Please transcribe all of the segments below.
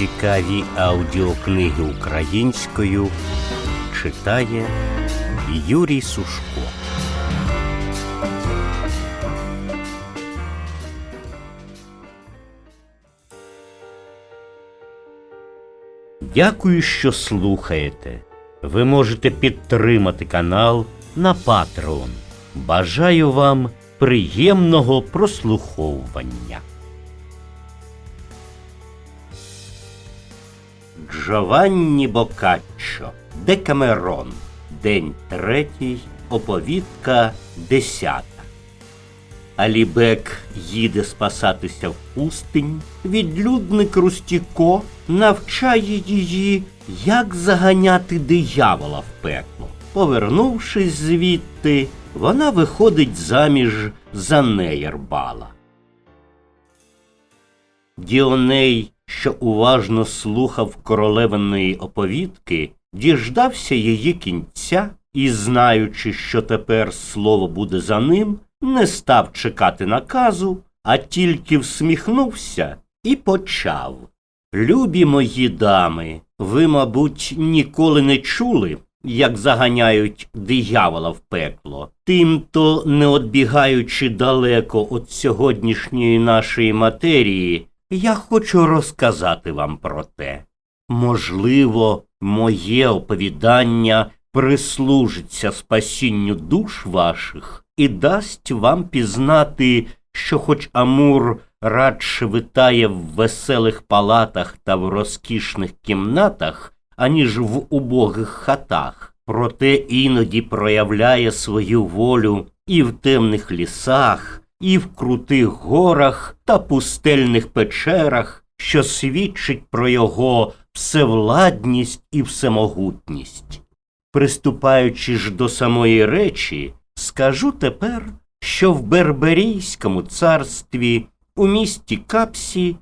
Цікаві аудіокниги українською читає Юрій Сушко. Дякую, що слухаєте. Ви можете підтримати канал на Patreon. Бажаю вам приємного прослуховування. Джованні Боккаччо, Декамерон, День третій, оповідка десята. Алібек їде спасатися в пустинь, відлюдник Рустіко навчає її, як заганяти диявола в пекло. Повернувшись звідти, вона виходить заміж за Неєрбала. Діоней, що уважно слухав королевиної оповідки, діждався її кінця і, знаючи, що тепер слово буде за ним, не став чекати наказу, а тільки всміхнувся і почав. Любі мої дами, ви, мабуть, ніколи не чули, як заганяють диявола в пекло. Тимто, не одбігаючи далеко від сьогоднішньої нашої матерії, я хочу розказати вам про те. Можливо, моє оповідання прислужиться спасінню душ ваших і дасть вам пізнати, що хоч Амур радше витає в веселих палатах та в розкішних кімнатах, аніж в убогих хатах, проте іноді проявляє свою волю і в темних лісах, і в крутих горах та пустельних печерах, що свідчить про його всевладність і всемогутність. Приступаючи ж до самої речі, скажу тепер, що в Берберійському царстві у місті Капсі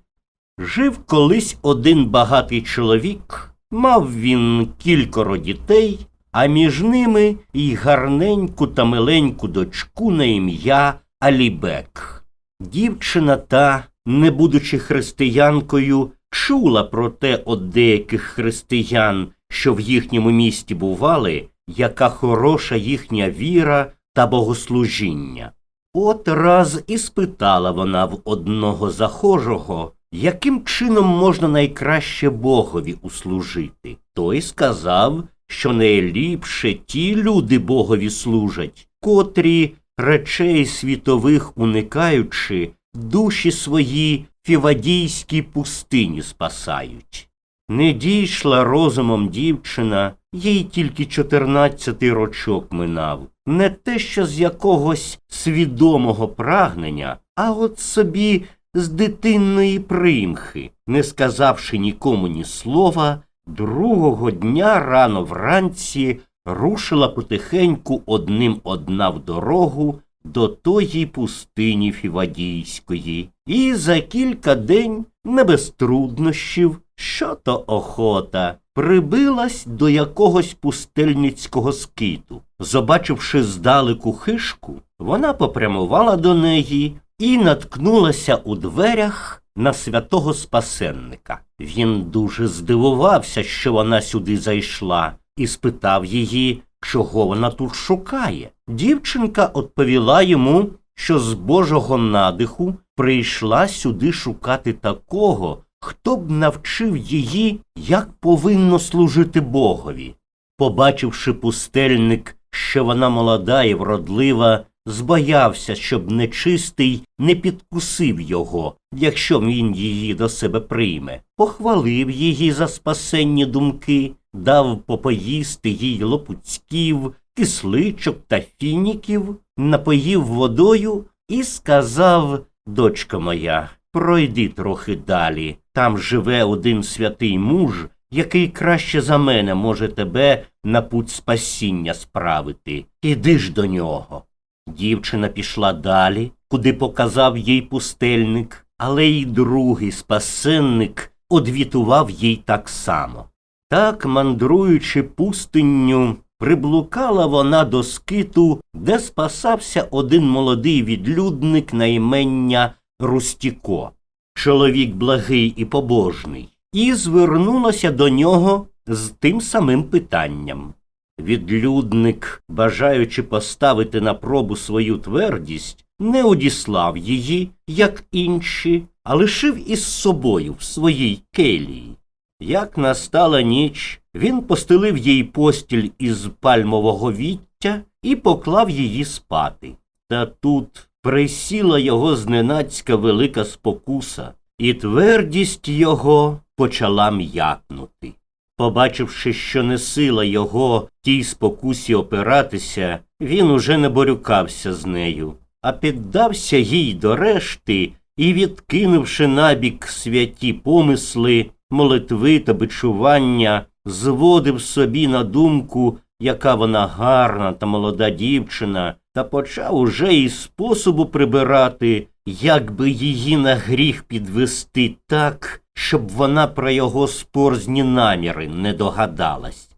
жив колись один багатий чоловік, мав він кількоро дітей, а між ними й гарненьку та миленьку дочку на ім'я Алібек. Дівчина та, не будучи християнкою, чула про те од деяких християн, що в їхньому місті бували, яка хороша їхня віра та богослужіння. От раз і спитала вона в одного захожого, яким чином можна найкраще Богові услужити. Той сказав, що найліпше ті люди Богові служать, котрі, речей світових уникаючи, душі свої фівадійській пустині спасають. Не дійшла розумом дівчина, їй тільки чотирнадцятий рочок минав, не те, що з якогось свідомого прагнення, а от собі з дитинної примхи, не сказавши нікому ні слова, другого дня рано вранці рушила потихеньку одним одна в дорогу до тої пустині Фівадійської, і за кілька день, не без труднощів, що то охота, прибилась до якогось пустельницького скиту. Побачивши здалеку хишку, вона попрямувала до неї і наткнулася у дверях на святого спасенника. Він дуже здивувався, що вона сюди зайшла, і спитав її, чого вона тут шукає. Дівчинка відповіла йому, що з Божого надиху прийшла сюди шукати такого, хто б навчив її, як повинно служити Богові. Побачивши пустельник, що вона молода і вродлива, збоявся, щоб нечистий не підкусив його, якщо він її до себе прийме, похвалив її за спасенні думки, дав попоїсти їй лопуцьків, кисличок та фініків, напоїв водою і сказав, дочка моя, пройди трохи далі. Там живе один святий муж, який краще за мене може тебе на путь спасіння справити. Іди ж до нього. Дівчина пішла далі, куди показав їй пустельник, але й другий спасенник одвітував їй так само. Так, мандруючи пустинню, приблукала вона до скиту, де спасався один молодий відлюдник на імення Рустіко, чоловік благий і побожний. і звернулася до нього з тим самим питанням. Відлюдник, бажаючи поставити на пробу свою твердість, не одіслав її, як інші, а лишив із собою в своїй келії. Як настала ніч, він постелив їй постіль із пальмового віття і поклав її спати. Та тут присіла його зненацька велика спокуса, і твердість його почала м'якнути. Побачивши, що не сила його тій спокусі опиратися, він уже не борюкався з нею, а піддався їй до решти і, відкинувши набік святі помисли, молитви та бичування, зводив собі на думку, яка вона гарна та молода дівчина, та почав уже і способу прибирати, як би її на гріх підвести так, щоб вона про його спорзні наміри не догадалась.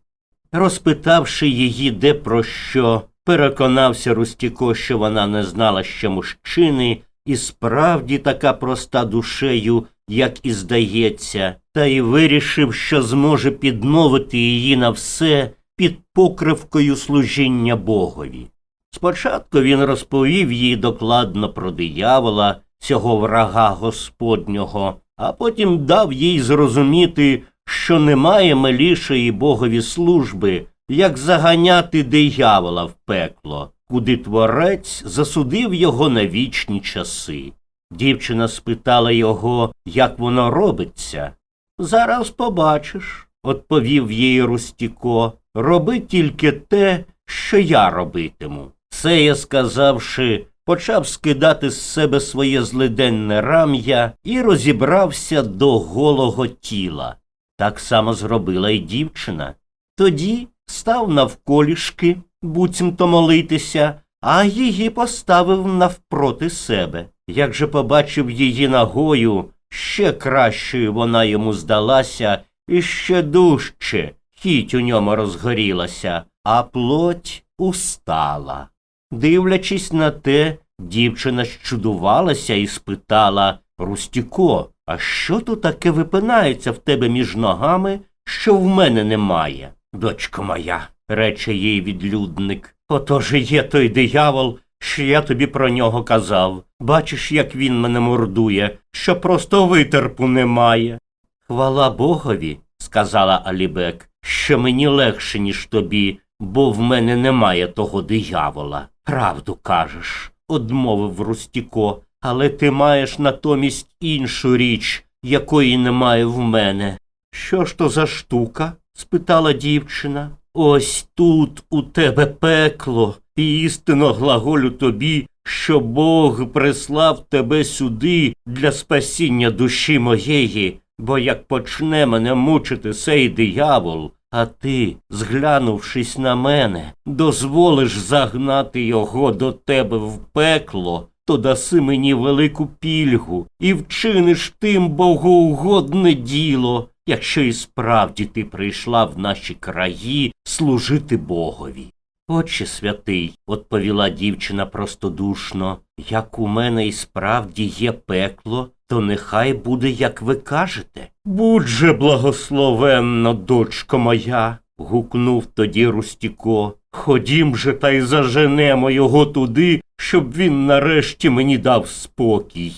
Розпитавши її де про що, переконався Рустіко, що вона не знала ще мужчини, і справді така проста душею, як і здається, та й вирішив, що зможе підмовити її на все під покривкою служіння Богові. Спочатку він розповів їй докладно про диявола, цього врага Господнього, а потім дав їй зрозуміти, що немає милішої Богові служби, як заганяти диявола в пекло, куди творець засудив його на вічні часи. Дівчина спитала його, як воно робиться. Зараз побачиш, відповів їй Рустіко. Роби тільки те, що я робитиму. Це я сказавши, почав скидати з себе своє злиденне рам'я і розібрався до голого тіла. Так само зробила й дівчина. Тоді став навколішки, буцімто молитися, а її поставив навпроти себе. Як же побачив її нагою, ще кращою вона йому здалася, і ще дужче хіть у ньому розгорілася, а плоть устала. Дивлячись на те, дівчина щудувалася і спитала Рустіко, а що тут таке випинається в тебе між ногами, що в мене немає? Дочко моя, рече їй відлюдник, отож і є той диявол, що я тобі про нього казав. Бачиш, як він мене мордує, що просто витерпу немає. Хвала Богові, сказала Алібек, що мені легше, ніж тобі, бо в мене немає того диявола. Правду кажеш, одмовив Рустіко, але ти маєш натомість іншу річ, якої немає в мене. Що ж то за штука? спитала дівчина. Ось тут у тебе пекло, і істинно глаголю тобі, що Бог прислав тебе сюди для спасіння душі моєї, бо як почне мене мучити сей диявол, а ти, зглянувшись на мене, дозволиш загнати його до тебе в пекло, то даси мені велику пільгу і вчиниш тим богоугодне діло, якщо і справді ти прийшла в наші краї служити Богові. Отче святий, відповіла дівчина простодушно, як у мене і справді є пекло, то нехай буде, як ви кажете. Будь же благословенна, дочко моя, гукнув тоді Рустіко. Ходім же та й заженемо його туди, щоб він нарешті мені дав спокій.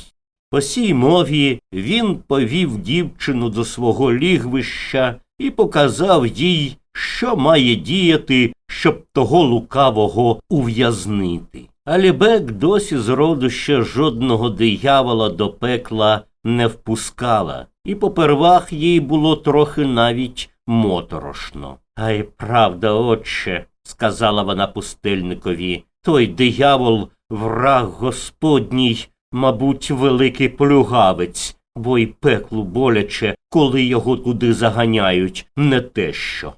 По сій мові він повів дівчину до свого лігвища і показав їй, що має діяти, щоб того лукавого ув'язнити. Алібек досі з роду ще жодного диявола до пекла не впускала, і попервах їй було трохи навіть моторошно. А й правда, отче, сказала вона пустельникові, той диявол, враг господній, мабуть, великий плюгавець, бо й пеклу боляче, коли його туди заганяють, не те що.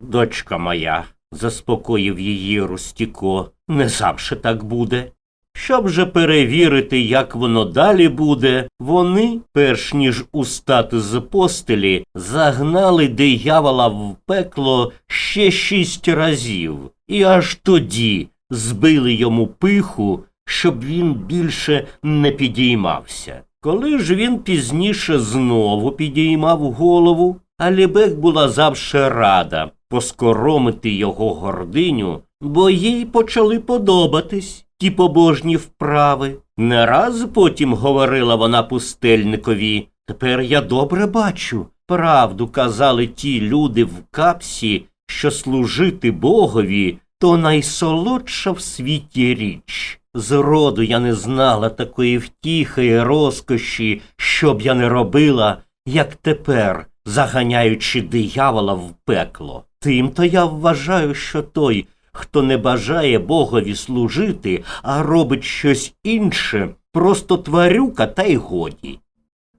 Дочка моя, заспокоїв її Рустіко, не завше так буде. Щоб же перевірити, як воно далі буде, вони, перш ніж устати з постелі, загнали диявола в пекло ще шість разів, і аж тоді збили йому пиху, щоб він більше не підіймався. Коли ж він пізніше знову підіймав голову, Алібек була завше рада поскоромити його гординю, бо їй почали подобатись ті побожні вправи. Не раз потім говорила вона пустельникові. Тепер я добре бачу. Правду казали ті люди в капсі, що служити Богові то найсолодша в світі річ. Зроду я не знала такої втіхи і розкоші, що б я не робила, як тепер, заганяючи диявола в пекло. Тим-то я вважаю, що той, хто не бажає Богові служити, а робить щось інше, просто тварюка та й годі.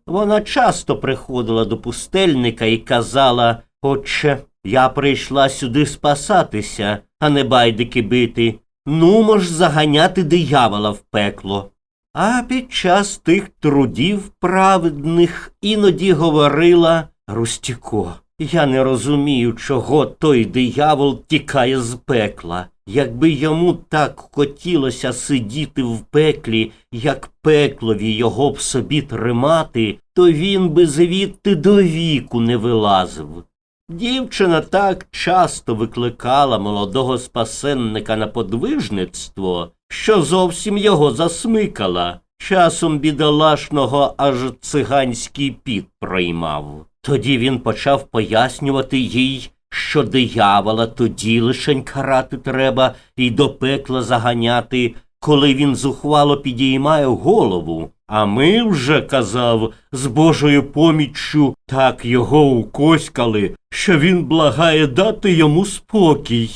Вона часто приходила до пустельника і казала Отче, я прийшла сюди спасатися, а не байдики бити. Нумо ж заганяти диявола в пекло. А під час тих трудів праведних іноді говорила Рустіко, я не розумію, чого той диявол тікає з пекла. Якби йому так хотілося сидіти в пеклі, як пеклові його б собі тримати, то він би звідти до віку не вилазив. Дівчина так часто викликала молодого спасенника на подвижництво, що зовсім його засмикала. Часом бідолашного аж циганський піт проймав. Тоді він почав пояснювати їй, що диявола тоді лишень карати треба і до пекла заганяти, коли він зухвало підіймає голову. А ми вже, казав, з Божою поміччю так його укоськали, що він благає дати йому спокій.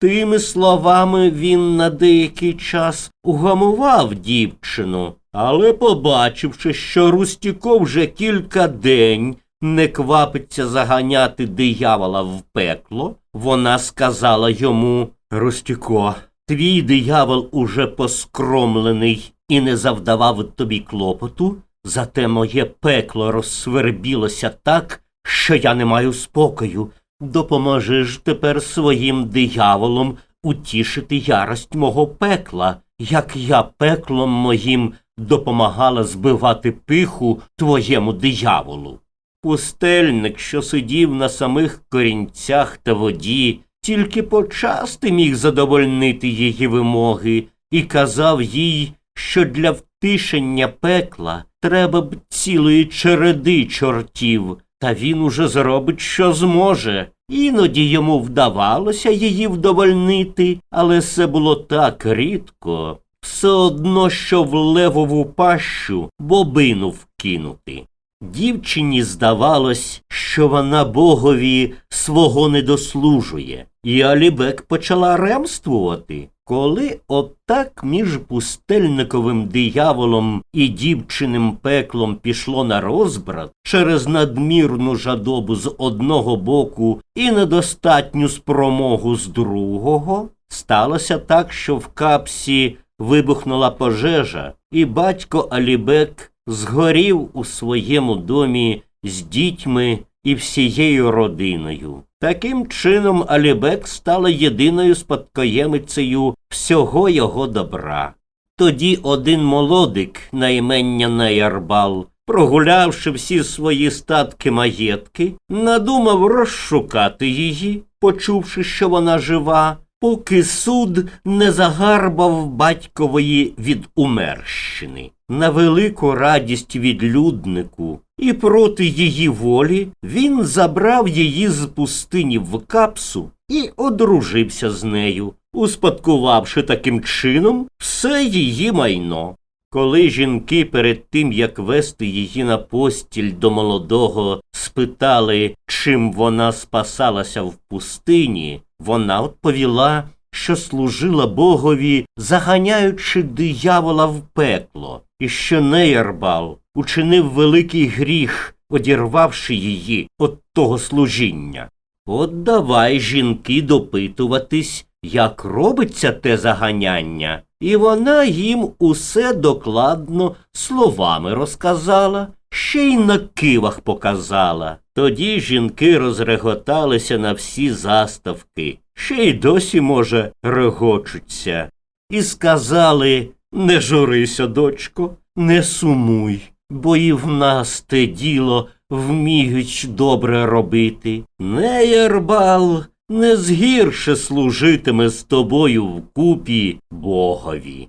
Тими словами він на деякий час угамував дівчину, але, побачивши, що Рустіко вже кілька день не квапиться заганяти диявола в пекло, вона сказала йому Рустіко, твій диявол уже поскромлений і не завдавав тобі клопоту, зате моє пекло розсвербілося так, що я не маю спокою. Допоможи ж тепер своїм дияволом утішити ярость мого пекла, як я пеклом моїм допомагала збивати пиху твоєму дияволу. Пустельник, що сидів на самих корінцях та воді, тільки почасти міг задовольнити її вимоги і казав їй, що для втишення пекла треба б цілої череди чортів, та він уже зробить, що зможе. Іноді йому вдавалося її вдовольнити, але це було так рідко, все одно, що в левову пащу бобину вкинути. Дівчині здавалось, що вона богові свого не дослужує, і Алібек почала ремствувати. Коли отак між пустельниковим дияволом і дівчиним пеклом пішло на розбрат через надмірну жадобу з одного боку і недостатню спромогу з другого, сталося так, що в капсі вибухнула пожежа, і батько Алібек згорів у своєму домі з дітьми і всією родиною. Таким чином Алібек стала єдиною спадкоємицею всього його добра. Тоді один молодик на імення Неярбал, прогулявши всі свої статки маєтки, надумав розшукати її, почувши, що вона жива, поки суд не загарбав батькової від умерщини. На велику радість відлюднику і проти її волі він забрав її з пустині в капсу і одружився з нею, успадкувавши таким чином все її майно. Коли жінки перед тим, як вести її на постіль до молодого, спитали, чим вона спасалася в пустині, вона відповіла, що служила Богові, заганяючи диявола в пекло, і що Неярбал учинив великий гріх, одірвавши її від того служіння. От давай жінки допитуватись, як робиться те заганяння, і вона їм усе докладно словами розказала, ще й на кивах показала. Тоді жінки розреготалися на всі заставки, ще й досі, може, регочуться, і сказали не журися, дочко, не сумуй. бо і в нас те діло вміють добре робити. Неєрбал не згірше служитиме з тобою вкупі Богові.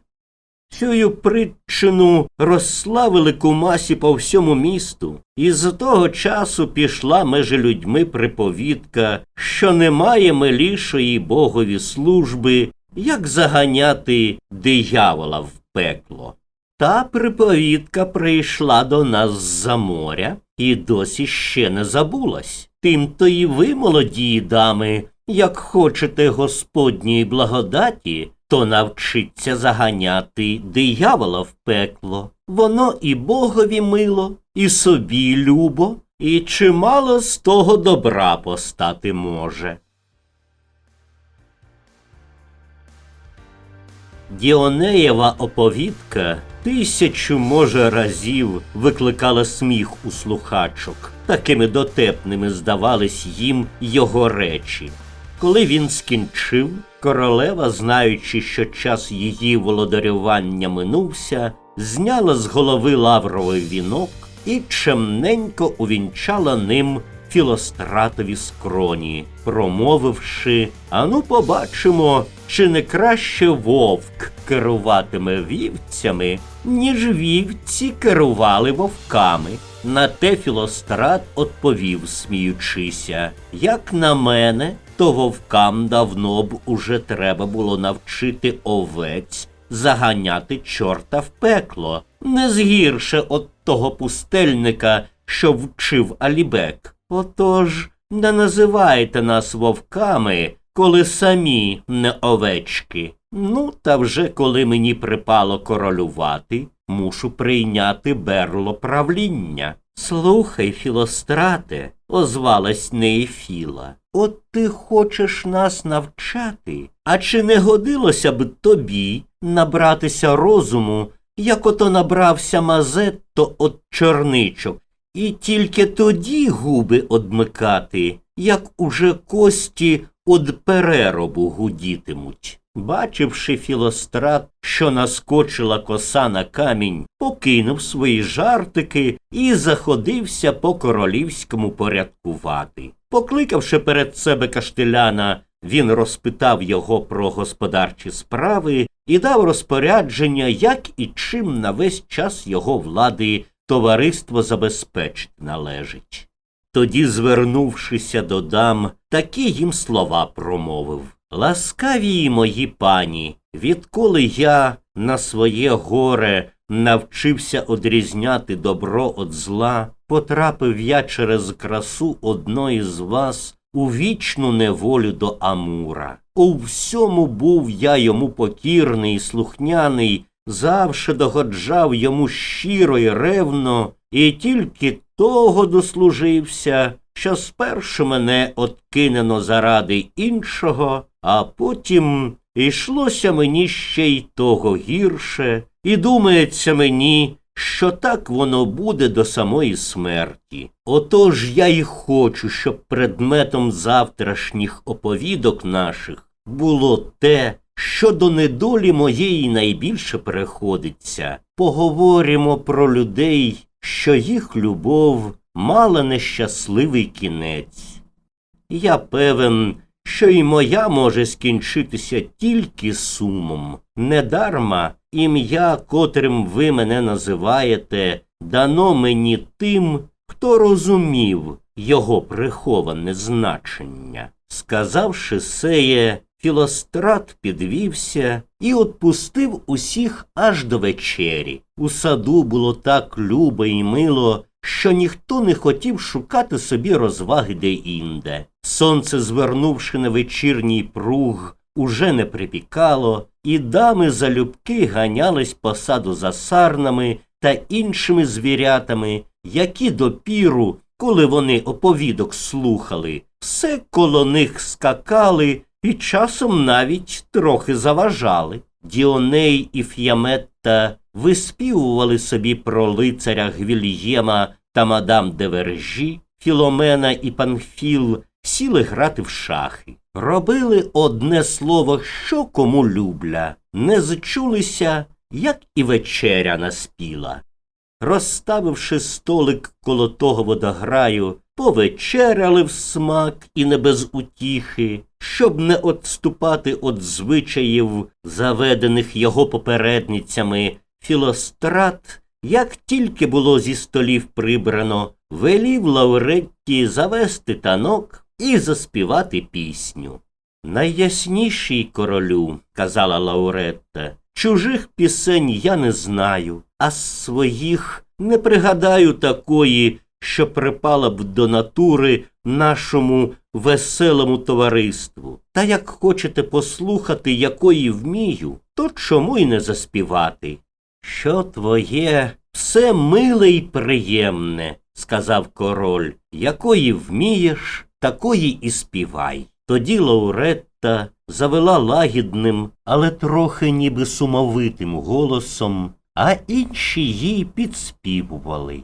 Цю притчину розславили кумасі по всьому місту, і з того часу пішла межі людьми приповідка, що немає милішої богові служби, як заганяти диявола в пекло. Та приповідка прийшла до нас з-за моря і досі ще не забулась. Тим-то і ви, молоді дами, як хочете Господньої благодаті, то навчиться заганяти диявола в пекло. Воно і Богові мило, і собі любо, і чимало з того добра постати може. Діонеєва оповідка тисячу, може, разів викликала сміх у слухачок. Такими дотепними здавались їм його речі. Коли він скінчив, королева, знаючи, що час її володарювання минувся, зняла з голови лавровий вінок і чемненько увінчала ним філостратові скроні, промовивши Ану, побачимо, чи не краще вовк керуватиме вівцями, ніж вівці керували вовками. На те Філострат отповів, сміючися, як на мене, то вовкам давно б уже треба було навчити овець заганяти чорта в пекло, не згірше от того пустельника, що вчив Алібек. Отож, не називайте нас вовками, коли самі не овечки. Ну, та вже коли мені припало королювати, мушу прийняти берло правління. Слухай, Філострате, озвалась Неефіла, от ти хочеш нас навчати, а чи не годилося б тобі набратися розуму, як ото набрався Мазетто от чорничок, і тільки тоді губи одмикати, як уже кості од переробу гудітимуть. Бачивши Філострат, що наскочила коса на камінь, покинув свої жартики і заходився по королівському порядкувати. Покликавши перед себе каштеляна, він розпитав його про господарчі справи і дав розпорядження, як і чим на весь час його влади товариство забезпечити належить. Тоді, звернувшися до дам, такі їм слова промовив. Ласкаві мої пані, відколи я на своє горе навчився одрізняти добро від зла, потрапив я через красу одної з вас у вічну неволю до Амура. У всьому був я йому покірний слухняний, завше догоджав йому щиро й ревно, і тільки того дослужився, що спершу мене откинено заради іншого, а потім йшлося мені ще й того гірше, і думається мені, що так воно буде до самої смерті. Отож я й хочу, щоб предметом завтрашніх оповідок наших було те, що до недолі моєї найбільше переходиться. Поговоримо про людей, що їх любов мала нещасливий кінець. Я певен, що й моя може скінчитися тільки сумом. Недарма ім'я, котрим ви мене називаєте, дано мені тим, хто розумів його приховане значення. Сказавши сеє, Філострат підвівся і отпустив усіх аж до вечері. У саду було так любо і мило, що ніхто не хотів шукати собі розваги де-інде. Сонце, звернувши на вечірній пруг, уже не припікало, і дами залюбки ганялись по саду за сарнами та іншими звірятами, які допіру, коли вони оповідок слухали, все коло них скакали і часом навіть трохи заважали. Діоней і Ф'яметта виспівували собі про лицаря Гвільєма та мадам де Вержі, Філомена і Панфіл сіли грати в шахи. Робили одне слово, що кому любля, не зчулися, як і вечеря наспіла. розставивши столик коло того водограю, повечеряли в смак і не без утіхи, щоб не отступати від звичаїв, заведених його попередницями, Філострат, як тільки було зі столів прибрано, велів Лауретті завести танок і заспівати пісню. Найясніший королю, казала Лауретта, чужих пісень я не знаю, а своїх не пригадаю такої, що припала б до натури нашому веселому товариству. Та як хочете послухати, якої вмію, то чому й не заспівати? Що твоє все миле й приємне, сказав король, якої вмієш, такої і співай. Тоді Лауретта завела лагідним, але трохи ніби сумовитим голосом, а інші їй підспівували.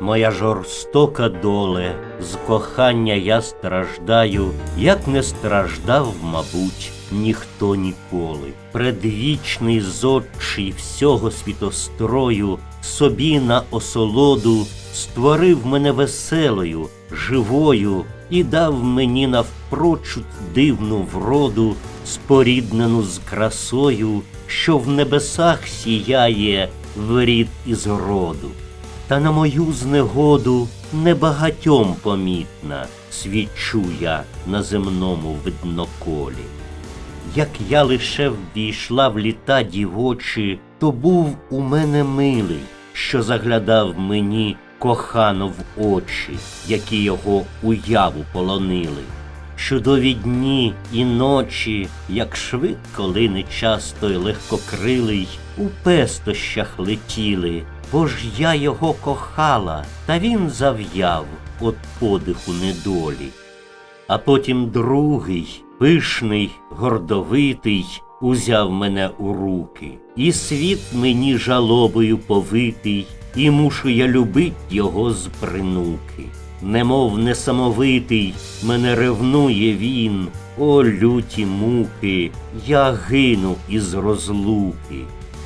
Моя жорстока доле, з кохання я страждаю, як не страждав, мабуть, ніхто ніколи. Предвічний зодчий всього світострою, собі на осолоду створив мене веселою, живою і дав мені навпрочуд дивну вроду, споріднену з красою, що в небесах сіяє в рід із роду. Та на мою знегоду небагатьом помітна свічу я на земному видноколі. Як я лише ввійшла в літа дівочі, то був у мене милий, що заглядав мені кохано в очі, які його уяву полонили. Чудові дні і ночі, як швидко лине час той легкокрилий, у пестощах летіли, бо ж я його кохала, та він зав'яв от подиху недолі. А потім другий, пишний, гордовитий, узяв мене у руки, і світ мені жалобою повитий, і мушу я любить його з принуки. Немов несамовитий, мене ревнує він, о люті муки, я гину із розлуки.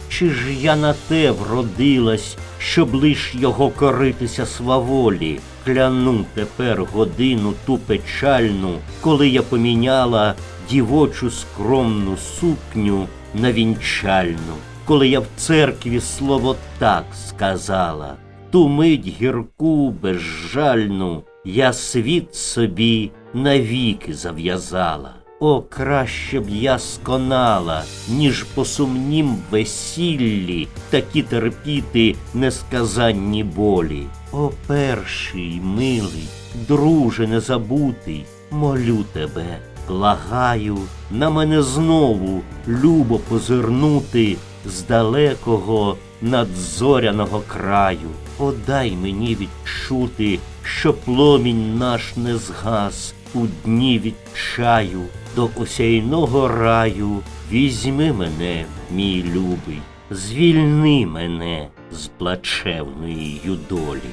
Чи ж я на те вродилась, щоб лиш його коритися сваволі? Кляну тепер годину ту печальну, коли я поміняла дівочу скромну сукню на вінчальну, коли я в церкві слово так сказала. Ту мить гірку, безжальну, я світ собі навіки зав'язала. О, краще б я сконала, ніж по сумнім весіллі такі терпіти несказанні болі. О, перший, милий, друже незабутий, молю тебе, благаю, на мене знову любо позирнути з далекого надзоряного краю. О, дай мені відчути, що пломінь наш не згас у дні відчаю до осяйного раю. Візьми мене, мій любий, звільни мене з плачевної юдолі.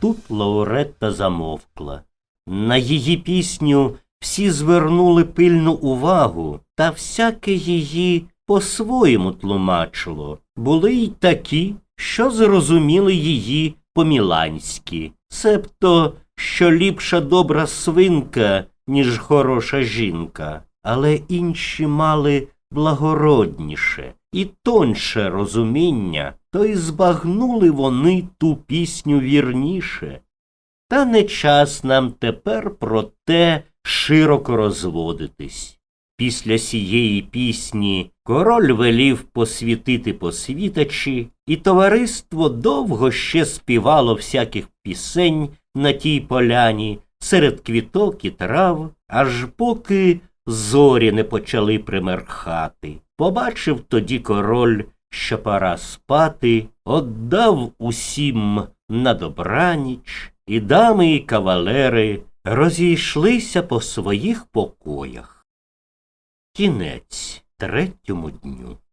Тут Лауретта замовкла. На її пісню всі звернули пильну увагу, та всяке її по-своєму тлумачило. Були й такі, що зрозуміли її по-міланськи, себто, що ліпша добра свинка, ніж хороша жінка, але інші мали благородніше і тонше розуміння, то й збагнули вони ту пісню вірніше. Та не час нам тепер про те широко розводитись. Після сієї пісні король велів посвітити посвітачі, і товариство довго ще співало всяких пісень на тій поляні серед квіток і трав, аж поки зорі не почали примерхати. Побачив тоді король, що пора спати, отдав усім на добраніч, і дами і кавалери розійшлися по своїх покоях. Кінець третьому дню.